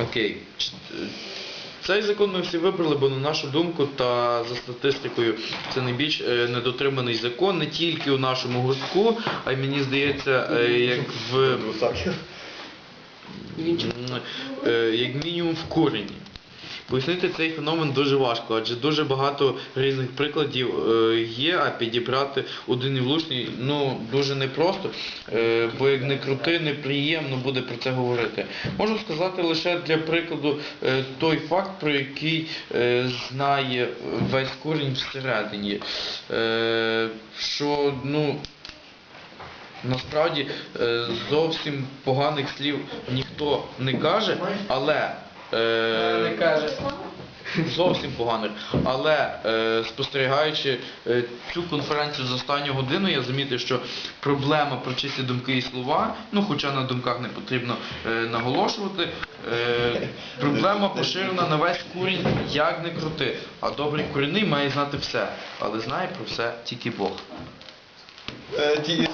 Окей. Цей закон ми всі вибрали, бо на нашу думку та за статистикою це найбільш е, недотриманий закон не тільки у нашому гуртку, а й мені здається, е, як в е, як мінімум в курені. Пояснити цей феномен дуже важко, адже дуже багато різних прикладів е, є, а підібрати один і влучний ну, дуже непросто, е, бо як не крути, неприємно буде про це говорити. Можу сказати лише для прикладу е, той факт, про який знає весь курінь всередині. Що, ну, Насправді зовсім поганих слів ніхто не каже, але е, Не каже. зовсім поганих. Але е, спостерігаючи е, цю конференцію за останню годину, я замітив, що проблема про чисті думки і слова, ну хоча на думках не потрібно е, наголошувати, е, проблема поширена на весь курінь, як не крути. А добрий корінний має знати все, але знає про все тільки Бог. Е, ті-?